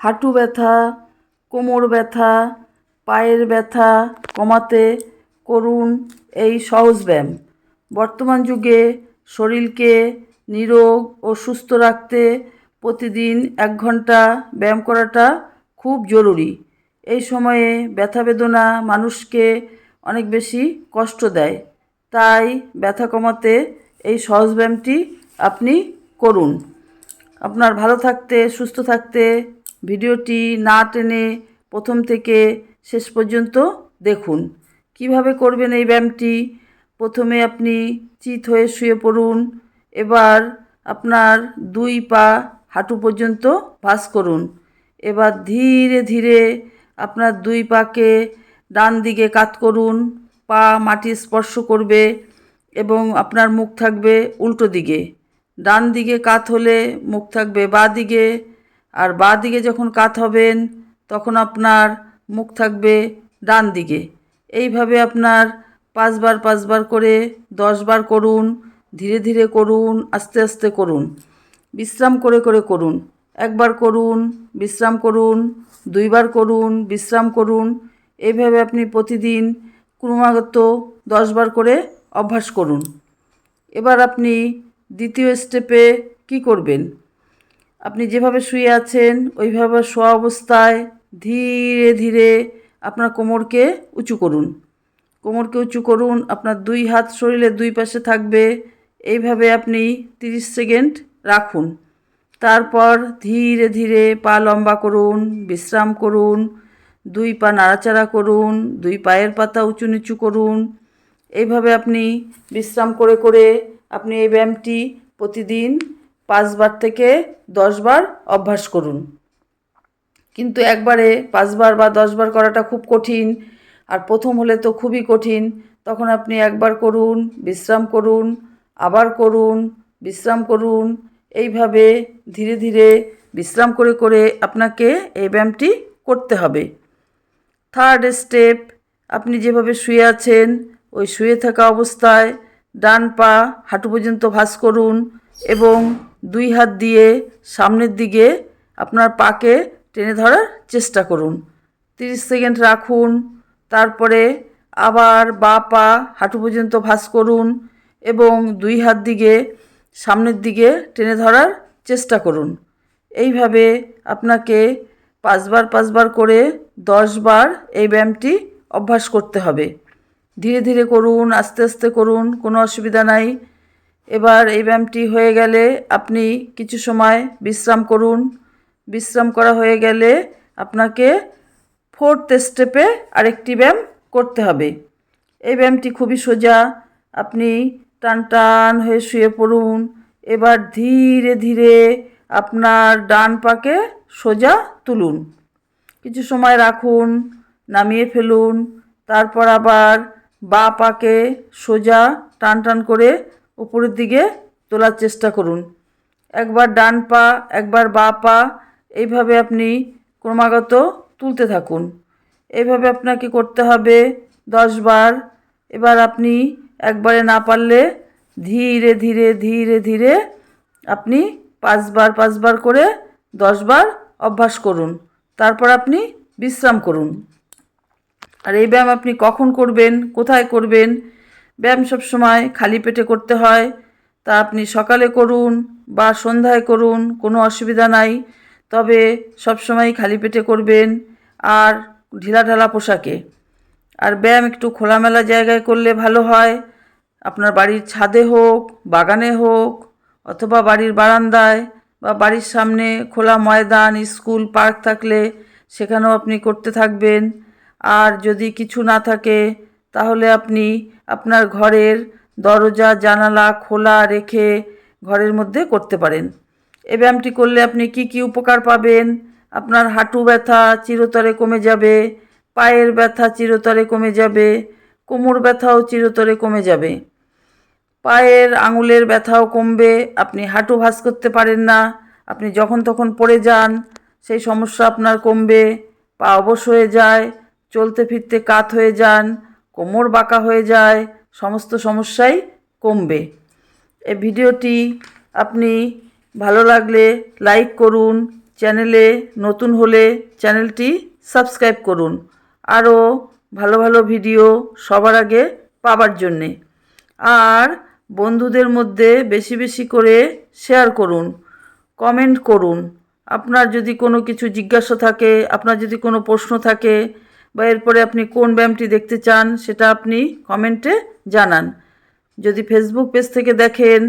হাঁটু ব্যথা, কোমর ব্যথা, পায়ের ব্যথা, কমাতে করুন এই সহজ ব্যায়াম। বর্তমান যুগে শরীরকে নিরোগ ও সুস্থ রাখতে প্রতিদিন এক ঘণ্টা ব্যায়াম করাটা খুব জরুরি। এই সময়ে ব্যথা বেদনা মানুষকে অনেক বেশি কষ্ট দেয়। তাই ব্যথা কমাতে এই সহজ ব্যায়ামটি আপনি করুন। আপনার ভালো থাকতে, সুস্থ থাকতে ভিডিওটি না টেনে প্রথম থেকে শেষ পর্যন্ত দেখুন। কীভাবে করবেন এই ব্যায়ামটি? প্রথমে আপনি চিত হয়ে শুয়ে পড়ুন। এবার আপনার দুই পা হাঁটু পর্যন্ত ভাস করুন। এবার ধীরে ধীরে আপনার দুই পাকে ডান দিকে কাত করুন। পা মাটি স্পর্শ করবে এবং আপনার মুখ থাকবে উল্টো দিকে। ডান দিকে কাত হলে মুখ থাকবে বা দিকে। আর বা দিকে যখন কাত হবেন, তখন আপনার মুখ থাকবে ডান দিকে। এইভাবে আপনার পাঁচবার পাঁচবার করে দশবার করুন, ধীরে ধীরে করুন, আস্তে আস্তে করুন। বিশ্রাম করে করে করুন। একবার করুন, বিশ্রাম করুন, দুইবার করুন, বিশ্রাম করুন। এইভাবে আপনি প্রতিদিন ক্রমাগত দশবার করে অভ্যাস করুন। এবার আপনি দ্বিতীয় স্টেপে কি করবেন? আপনি যেভাবে শুয়ে আছেন, ওইভাবে শোয়া অবস্থায় ধীরে ধীরে আপনার কোমরকে উঁচু করুন। কোমরকে উঁচু করুন, আপনার দুই হাত শরীরের দুই পাশে থাকবে। এইভাবে আপনি 30 সেকেন্ড রাখুন। তারপর ধীরে ধীরে পা লম্বা করুন, বিশ্রাম করুন, দুই পা নাড়াচাড়া করুন, দুই পায়ের পাতা উঁচু নিচু করুন। এইভাবে আপনি বিশ্রাম করে করে আপনি এই ব্যায়ামটি প্রতিদিন পাঁচবার থেকে দশবার অভ্যাস করুন। কিন্তু একবারে পাঁচবার বা দশবার করাটা খুব কঠিন আর প্রথম হলে তো খুবই কঠিন। তখন আপনি একবার করুন, বিশ্রাম করুন, আবার করুন, বিশ্রাম করুন। এইভাবে ধীরে ধীরে বিশ্রাম করে করে আপনাকে এই ব্যায়ামটি করতে হবে। থার্ড স্টেপ আপনি যেভাবে শুয়ে আছেন, ওই শুয়ে থাকা অবস্থায় ডান পা হাঁটু পর্যন্ত ভাস করুন। এবং দুই হাত দিয়ে সামনের দিকে আপনার পাকে টেনে ধরার চেষ্টা করুন। তিরিশ সেকেন্ড রাখুন, তারপরে আবার বা পা হাঁটু পর্যন্ত ভাঁজ করুন এবং দুই হাত দিকে সামনের দিকে টেনে ধরার চেষ্টা করুন। এইভাবে আপনাকে পাঁচবার পাঁচবার করে দশবার এই ব্যায়ামটি অভ্যাস করতে হবে। ধীরে ধীরে করুন, আস্তে আস্তে করুন, কোনো অসুবিধা নাই। এবার এই ব্যায়ামটি হয়ে গেলে আপনি কিছু সময় বিশ্রাম করুন। বিশ্রাম করা হয়ে গেলে আপনাকে ফোর্থ স্টেপে আরেকটি ব্যায়াম করতে হবে। এই ব্যায়ামটি খুবই সোজা। আপনি টান টান হয়ে শুয়ে পড়ুন। এবার ধীরে ধীরে আপনার ডান পাকে সোজা তুলুন। কিছু সময় রাখুন, নামিয়ে ফেলুন। তারপর আবার বা পাকে সোজা টান টান করে উপরের দিকে তোলার চেষ্টা করুন। একবার ডান পা, একবার বা পা, এইভাবে আপনি ক্রমাগত তুলতে থাকুন। এইভাবে আপনাকে করতে হবে দশবার এবার আপনি একবারে না পারলে ধীরে ধীরে ধীরে ধীরে আপনি পাঁচবার পাঁচবার করে দশবার অভ্যাস করুন। তারপর আপনি বিশ্রাম করুন। আর এই ব্যায়াম আপনি কখন করবেন, কোথায় করবেন ব্যায়াম সব সময় খালি পেটে করতে হয়। তা আপনি সকালে করুন বা সন্ধ্যায় করুন, কোনো অসুবিধা নাই। তবে সব সময় খালি পেটে করবেন আর ঢিলাঢালা পোশাকে। আর ব্যায়াম একটু খোলামেলা জায়গায় করলে ভালো হয়। আপনার বাড়ির ছাদে হোক, বাগানে হোক, অথবা বাড়ির বারান্দায় বা বাড়ির সামনে খোলা ময়দান, স্কুল, পার্ক থাকলে সেখানেও আপনি করতে থাকবেন। আর যদি কিছু না থাকে, তাহলে আপনি আপনার ঘরের দরজা, জানালা খোলা রেখে ঘরের মধ্যে করতে পারেন। এই ব্যায়ামটি করলে আপনি কি কি উপকার পাবেন? আপনার হাঁটু ব্যথা চিরতরে কমে যাবে, পায়ের ব্যথা চিরতরে কমে যাবে, কোমর ব্যথাও চিরতরে কমে যাবে। পায়ের আঙুলের ব্যথাও কমবে, আপনি হাঁটু ভাঁজ করতে পারেন না, আপনি যখন তখন পড়ে যান, সেই সমস্যা আপনার কমবে, পা অবশ হয়ে যায়, চলতে ফিরতে কাত হয়ে যান কোমর বাঁকা হয়ে যায়, সমস্ত সমস্যাই কমবে। এই ভিডিওটি আপনি ভালো লাগলে লাইক করুন, চ্যানেলে নতুন হলে চ্যানেলটি সাবস্ক্রাইব করুন। আরও ভালো ভালো ভিডিও সবার আগে পাবার জন্যে। আর বন্ধুদের মধ্যে বেশি বেশি করে শেয়ার করুন, কমেন্ট করুন। আপনার যদি কোনো কিছু জিজ্ঞাসা থাকে, আপনার যদি কোনো প্রশ্ন থাকে বা এরপরে আপনি কোন ব্যায়ামটি দেখতে চান সেটা আপনি কমেন্টে জানান। যদি ফেসবুক পেজ থেকে দেখেন